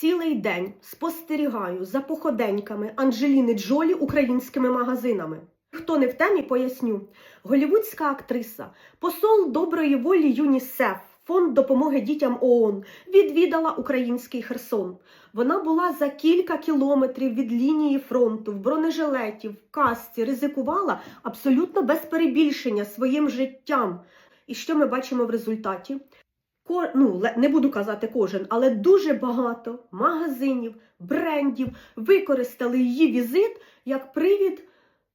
Цілий день спостерігаю за походеньками Анджеліни Джолі українськими магазинами. Хто не в темі, поясню. Голівудська актриса, посол доброї волі ЮНІСЕФ, фонд допомоги дітям ООН, відвідала український Херсон. Вона була за кілька кілометрів від лінії фронту, в бронежилеті, в касці, ризикувала абсолютно без перебільшення своїм життям. І що ми бачимо в результаті? Ну, не буду казати кожен, але дуже багато магазинів, брендів використали її візит як привід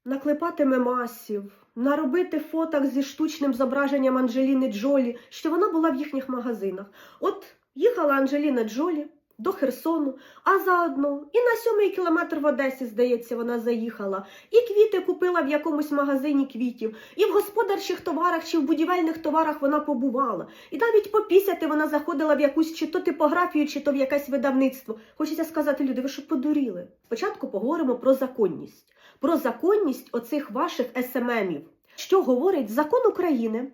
наклепати мемасів, наробити фоток зі штучним зображенням Анджеліни Джолі, що вона була в їхніх магазинах. От їхала Анджеліна Джолі до Херсону, а заодно і на сьомий кілометр в Одесі, здається, вона заїхала, і квіти купила в якомусь магазині квітів, і в господарчих товарах чи в будівельних товарах вона побувала. І навіть попісяти вона заходила в якусь чи то типографію, чи то в якесь видавництво. Хочеться сказати, люди, ви що подуріли? Спочатку поговоримо про законність, про законність оцих ваших СММів. Що говорить закон України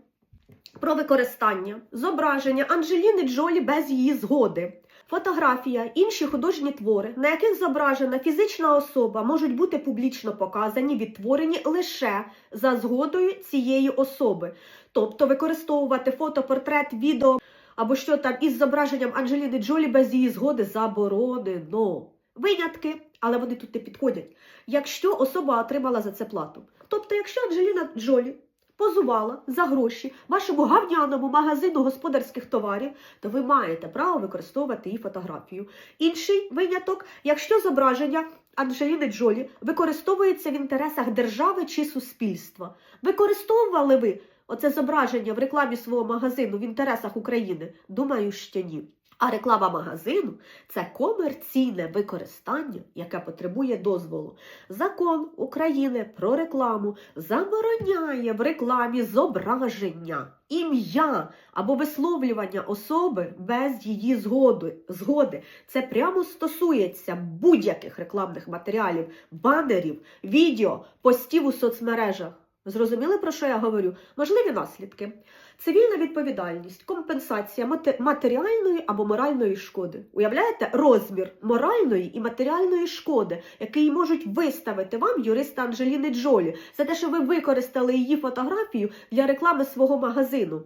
про використання зображення Анджеліни Джолі без її згоди. Фотографія, інші художні твори, на яких зображена фізична особа, можуть бути публічно показані, відтворені лише за згодою цієї особи. Тобто використовувати фото, портрет, відео або що там із зображенням Анджеліни Джолі без її згоди заборонено. Винятки, але вони тут не підходять. Якщо особа отримала за це плату. Тобто, якщо Анджеліна Джолі позувала за гроші вашому гавняному магазину господарських товарів, то ви маєте право використовувати її фотографію. Інший виняток, якщо зображення Анджеліни Джолі використовується в інтересах держави чи суспільства. Використовували ви оце зображення в рекламі свого магазину в інтересах України? Думаю, що ні. А реклама магазину це комерційне використання, яке потребує дозволу. Закон України про рекламу забороняє в рекламі зображення, ім'я або висловлювання особи без її згоди. згоди. Це прямо стосується будь-яких рекламних матеріалів, банерів, відео, постів у соцмережах. Зрозуміли, про що я говорю? Можливі наслідки. Цивільна відповідальність, компенсація матеріальної або моральної шкоди. Уявляєте розмір моральної і матеріальної шкоди, який можуть виставити вам юриста Анджеліни Джолі за те, що ви використали її фотографію для реклами свого магазину.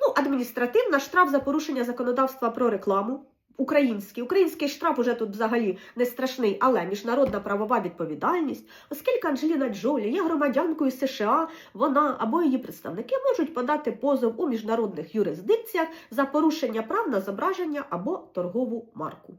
Ну, адміністративна штраф за порушення законодавства про рекламу. Український український штраф уже тут взагалі не страшний, але міжнародна правова відповідальність, оскільки Анджеліна Джолі є громадянкою США, вона або її представники можуть подати позов у міжнародних юрисдикціях за порушення прав на зображення або торгову марку.